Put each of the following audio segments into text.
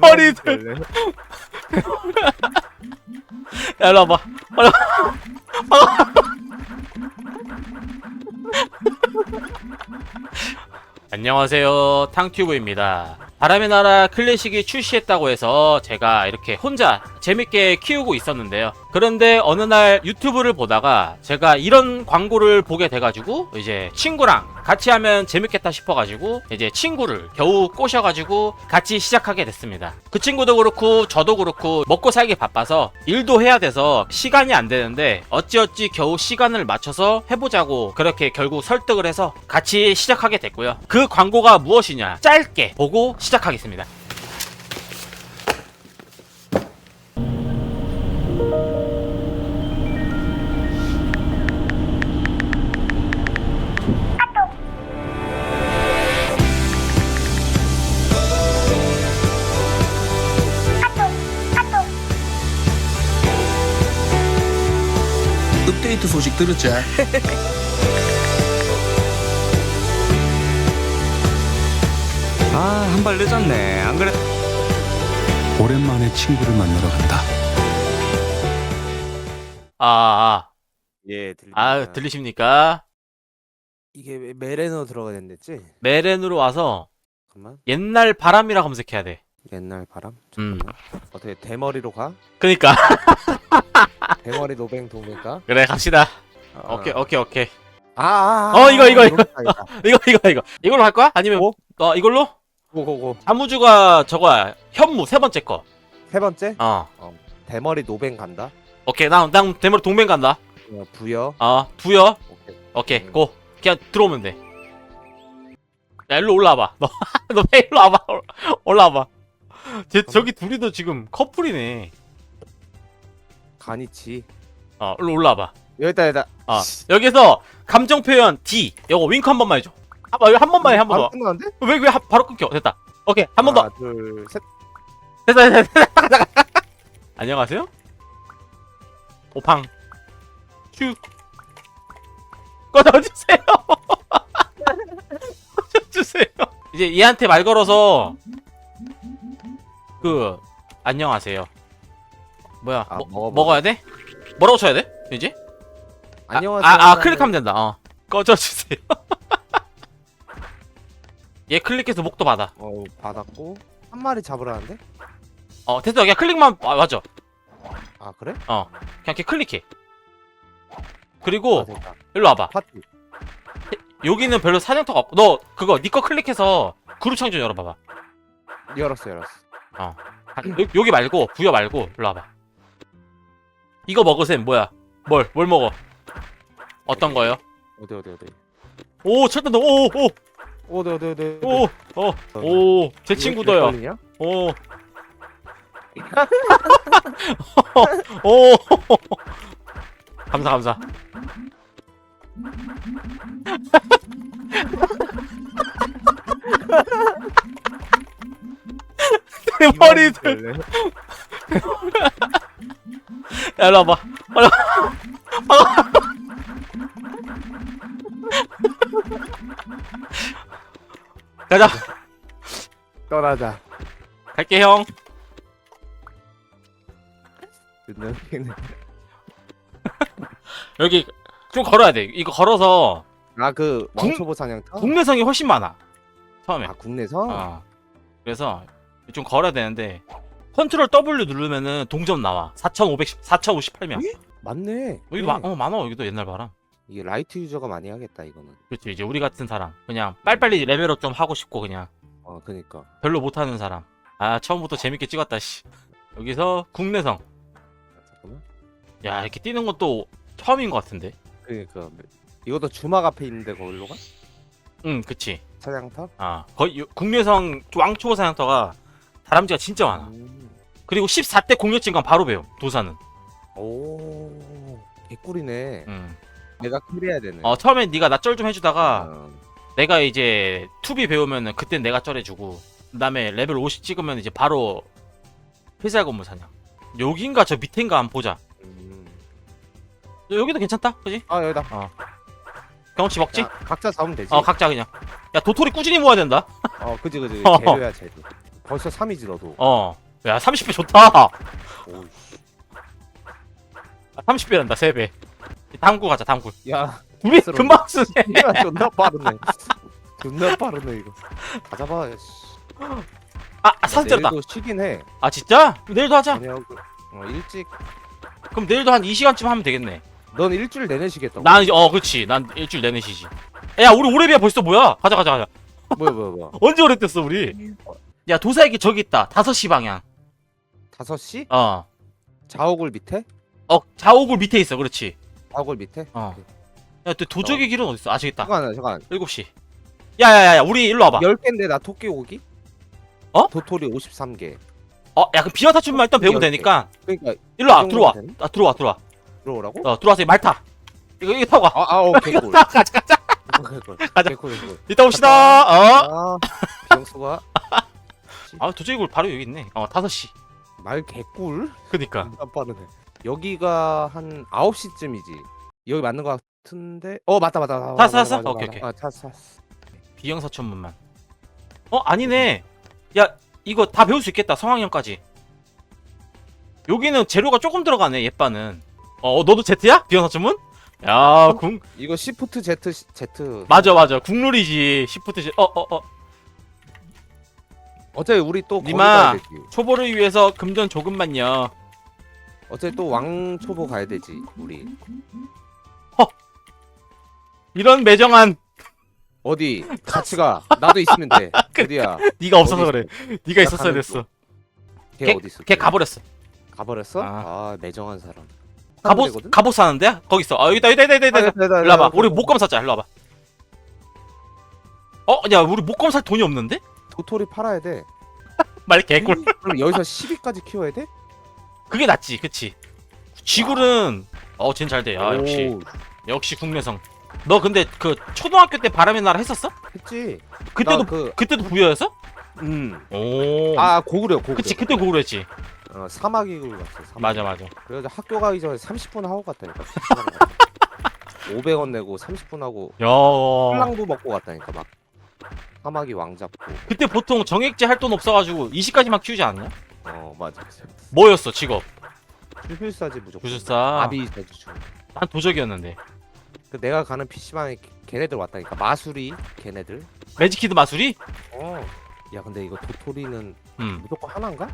머리들. 야, 일로 와봐. 일로 와봐. 안녕하세요. 탕튜브입니다. 바람의 나라 클래식이 출시했다고 해서 제가 이렇게 혼자 재밌게 키우고 있었는데요. 그런데 어느 날 유튜브를 보다가 제가 이런 광고를 보게 돼가지고 이제 친구랑 같이 하면 재밌겠다 싶어가지고 이제 친구를 겨우 꼬셔가지고 같이 시작하게 됐습니다. 그 친구도 그렇고 저도 그렇고 먹고 살기 바빠서 일도 해야 돼서 시간이 안 되는데 어찌어찌 겨우 시간을 맞춰서 해보자고 그렇게 결국 설득을 해서 같이 시작하게 됐고요. 그 광고가 무엇이냐 짧게 보고 시작하겠습니다. 들었지? 아, 한 발 늦었네. 안 그래? 오랜만에 친구를 만나러 간다. 아, 아, 예, 들립니다. 아 들리십니까? 이게 왜 메레노 들어가야 된댔지? 메렌으로 와서 잠깐만. 옛날 바람이라 검색해야 돼. 옛날 바람? 음. 잠깐만. 어떻게 대머리로 가? 그니까 대머리 노뱅 동일까? 그래 갑시다. 아, 오케이 오케이 오케이. 아, 아, 아, 어, 이거, 이거, 이거. 이거 이거 이거 이걸로 할 거야? 아니면 뭐? 어 이걸로? 고고고. 자무주가 저거야 현무 세 번째 거. 세 번째 어 대머리 노뱅 간다. 오케이 나난 대머리 동맹 간다. 어, 부여. 어 부여. 오케이. 오케이 음. 고 그냥 들어오면 돼. 야 일로 올라와봐. 너너 일로 와봐. 올- 올라와봐. 쟤 저기 둘이도 지금 커플이네. 가니치. 어 일로 올라와봐. 여기다 여기다. 어 여기서 감정 표현 D. 요거 윙크 한 번만 해줘. 한, 번- 한 번만 해 한번 바로 더. 끝나는데? 왜왜 바로 끊겨? 됐다. 오케이 한 번 더. 하나, 둘, 셋. 됐다 됐다 됐다. 안녕하세요. 오팡. 슈. 꺼져주세요. 꺼져주세요. 이제 얘한테 말 걸어서 그 안녕하세요. 뭐야? 아, 뭐. 먹어야 돼? 뭐라고 쳐야 돼? 이제? 아, 안녕하세요. 아, 아 클릭하면 된다. 어. 꺼져주세요. 얘 클릭해서 목도 받아. 어, 받았고 한 마리 잡으라는데? 어 됐어. 그냥 클릭만 아, 맞아. 아, 그래? 어. 그냥 이렇게 클릭해. 그리고 아, 됐다. 일로 와봐. 파티. 여기는 별로 사냥터가 없고 너 그거 니거 클릭해서 그룹 창좀 열어봐봐. 열었어, 열었어. 아, 여, 여기 말고 부여 말고 일로 와봐. 이거 먹으셈 뭐야? 뭘 뭘 먹어? 어떤 거요? 어디 어디 어디. 오 철단도 오오오오오제 어디 어디 어디. 친구도요. 오. 오. 감사 감사. 대머리들. 야, 일로 와봐. 일로 와 가자. 떠나자. 갈게 형. 여기 좀 걸어야 돼. 이거 걸어서 아그 국- 왕초보 사냥터? 국내성이 훨씬 많아. 처음에. 아 국내서? 어. 그래서 좀 걸어야 되는데 컨트롤 W 누르면은 동점 나와. 4,510 4,058명. 예? 맞네. 여기도 네. 마, 어 많아. 여기도 옛날 바람. 이게 라이트 유저가 많이 하겠다 이거는. 그렇지. 이제 우리 같은 사람. 그냥 빨리빨리 레벨업 좀 하고 싶고 그냥 어 그니까. 별로 못하는 사람. 아 처음부터 재밌게 찍었다 씨. 여기서 국내성. 잠깐만. 야 이렇게 뛰는 것도 처음인 것 같은데. 그니까 이것도 주막 앞에 있는데 거기로 가? 응, 그치. 사냥터? 아 거의 요- 국내성 왕초보 사냥터가 다람쥐가 진짜 많아. 음. 그리고 14대 공략진강 바로 배움. 도사는. 오 개꿀이네. 응. 내가 킬해야 되네. 어 처음엔 네가 나 쩔 좀 해주다가 어. 내가 이제 투비 배우면은 그땐 내가 쩔해주고 그다음에 레벨 50 찍으면 이제 바로 회사 건물 사냥. 여긴가 저 밑인가 한번 보자. 음. 여기도 괜찮다, 그지? 아 여기다. 어. 경험치 먹지? 야, 각자 잡으면 되지. 어 각자 그냥 야 도토리 꾸준히 모아야 된다 어, 그지 그지. 어. 재료야 재료. 벌써 3이지 너도. 어야 30배 좋다 오, 30배란다 3배 다음 구 가자 다음 구 야, 우리 스스로. 금방 쓰네 야, 존나 빠르네. 존나 빠르네 이거. 다 잡아. 씨. 아 아, 사슬 렸다 내일도 쉬긴 해. 아 진짜? 내일도 하자 저녁 어, 일찍. 그럼 내일도 한 2시간쯤 하면 되겠네 넌 일주일 내내 쉬겠다. 난 이제 어 그렇지 난 일주일 내내 쉬지 야 우리 오래비야 벌써 뭐야 가자 가자 가자 뭐야 뭐야 뭐야. 언제 오래됐어 우리 야 도사에게 저기 있다 5시 방향 5시? 어 자옥을 밑에? 어, 좌옥을 밑에 있어 그렇지 자옥을 밑에? 어. 야또 도적의 길은 어딨어 아 저기 있다 잠깐 잠깐. 7시 야 야 야 야 우리 일로 와봐 10개인데 나 토끼 고기? 어? 도토리 53개. 어, 야, 그 비어타춤만 일단 배우면 열 개. 되니까 그러니까 일로 와, 이 들어와. 되네? 아, 들어와, 들어와. 들어오라고? 어, 들어와서 말 타. 이거 이거 타고 가. 아, 아, 오, 개꿀. 가자, 가자. 개꿀. 가자. 개꿀, 개꿀. 이따 옵시다. 어? 아, 비영수가 아, 도저히 바로 여기 있네. 어, 5시. 말 개꿀? 그니까. 안 빠르네. 여기가 한 9시쯤이지. 여기 맞는 거 같은데? 어, 맞다, 맞다. 맞다, 탔어, 맞다, 탔어? 맞다, 오케이, 맞다. 오케이. 아, 탔어, 탔어. 비영사천문만. 어, 아니네. 야, 이거 다 배울 수 있겠다. 성황형까지. 여기는 재료가 조금 들어가네, 예빠는. 어, 어, 너도 Z야? 비영사천문? 야, 궁. 이거 시프트 Z, 시- Z. 맞아, 맞아. 국룰이지. 시프트 Z. 어, 어, 어. 어차피 우리 또 거기 니마. 가야 되지. 초보를 위해서 금전 조금만요. 어차피 또 왕초보 가야 되지, 우리. 이런 매정한 어디? 같이 가. 나도 있으면 돼. 어디야? 네가 없어서 어디 그래. 네가 있었어야 가는 됐어. 걔, 걔- 어디 있어? 걔 가버렸어. 가버렸어? 아. 아, 매정한 사람. 갑옷? 갑옷 사는데? 거기 있어. 아 여기다 여기다 여기다 여기다. 아, 일로 와봐. 우리 목검 사자. 일로 와봐. 어, 야 우리 목검 살 돈이 없는데? 도토리 팔아야 돼. 말 개꿀. 그럼 여기서 10위까지 키워야 돼? 그게 낫지, 그치? 쥐굴은 어, 쟨 잘 돼. 아 오, 역시 역시 국내성. 너 근데 그 초등학교 때 바람의 나라 했었어? 했지. 그때도 나 그, 그때도 부여였어? 음. 오. 아, 고구려, 고구려. 그치 그때 했지. 어, 사막이 굴 갔어. 사막. 맞아 맞아. 그래서 학교 가기 전에 30분 하고 갔다니까. 500원 내고 30분 하고 야. 콜랑도 먹고 갔다니까 막. 사막이 왕 잡고. 그때 보통 정액제 할 돈 없어가지고 20까지만 키우지 않냐? 어, 맞아. 뭐였어 직업? 주술사지 무조건. 구술사. 아비 대주주. 난 도적이었는데. 그 내가 가는 PC방에 걔네들 왔다니까. 마술이 걔네들. 매직키드 마술이? 어. 야, 근데 이거 도토리는 음. 무조건 하나인가?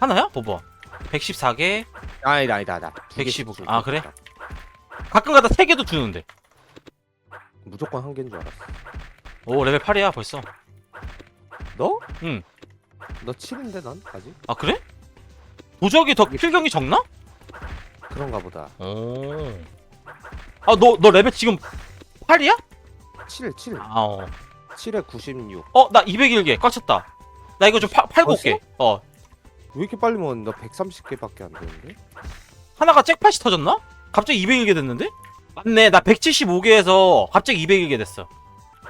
하나야? 봐봐. 114개. 아니다, 아니다, 아니다. 두 115. 개씩 줄 아, 거 그래? 있다. 가끔가다 3개도 주는데. 무조건 한 개인 줄 알았어. 오, 레벨 8이야, 벌써. 너? 응. 너 7인데 난 아직? 아, 그래? 도적이 더 필경이 적나? 그런가 보다. 오. 아, 너, 너 레벨 지금 8이야? 7, 7. 아, 어. 7에 96. 어, 나 201개. 꽉 찼다. 나 이거 좀 파, 팔고 올게. 어. 왜 이렇게 빨리 먹었는데? 너 130개밖에 안 되는데? 하나가 잭팟이 터졌나? 갑자기 201개 됐는데? 맞네. 나 175개에서 갑자기 201개 됐어.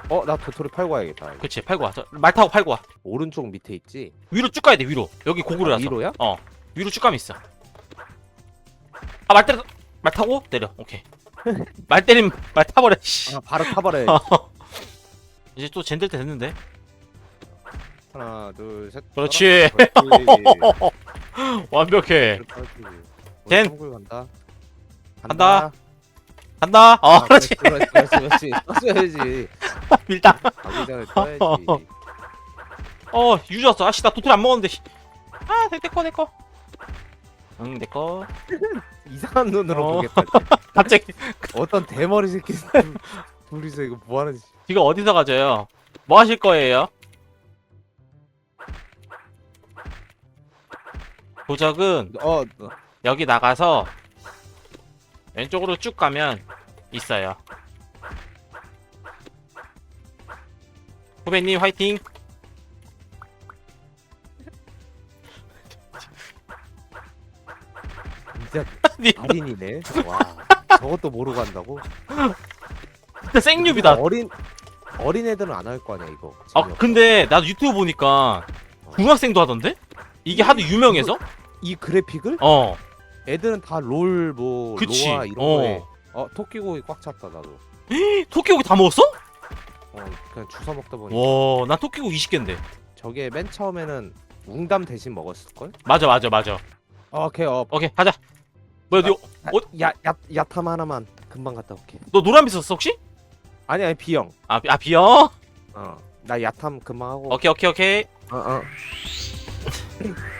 어, 나 도토리 팔고 와야겠다. 그치, 팔고 와. 저, 말 타고 팔고 와. 오른쪽 밑에 있지? 위로 쭉 가야 돼, 위로. 여기 아, 고구려라서. 위로야? 어 위로 쭉 가면 있어 아말 때려 말 타고 내려 오케이 말 때림 말 타버려 씨 아, 바로 타버려. 이제 또 젠들 때 됐는데 하나, 둘, 셋. 그렇지. 그렇지. 완벽해. 젠. 동굴 간다. 간다. 간다 어 아, 그렇지 그렇지, 그렇지, 그렇지. 써야지. 밀당 가기 전에 써야지. 어 유졌어 아씨 나 도토리 안 먹었는데 씨. 아 내- 내꺼 내꺼 응 내꺼 이상한 눈으로 어. 보겠다. 갑자기 어떤 대머리 새끼 둘- 둘이서 이거 뭐 하는지. 이거 어디서 가져요 뭐 하실 거예요 도적은 어, 어, 여기 나가서 왼쪽으로 쭉 가면 있어요. 후배님 화이팅! 진짜 니 달인이네. 와, 저것도 모르고 한다고? 진짜 생뉴비다. 어린 어린 애들은 안 할 거 아니야 이거. 아. 근데 나도 유튜브 보니까 중학생도 하던데? 이게 하도 유명해서? 이 그래픽을 어, 애들은 다 롤 뭐 그치. 로아 이런 어. 거에 어 토끼고기 꽉 찼다 나도. 토끼고기 다 먹었어? 어 그냥 주워 먹다 보니 와, 나 토끼고기 20개인데. 저게 맨 처음에는 웅담 대신 먹었을 걸? 맞아, 맞아, 맞아. 오케이 어 오케이, 가자. 뭐야, 너, 어? 야, 야, 야탐 하나만 금방 갔다 올게 너 노란빛 썼어, 혹시? 아니 아니 B형 아, 비- 아 비어? 어나 야탐 금방 하고 오케이, 오케이, 오케이. 어, 어.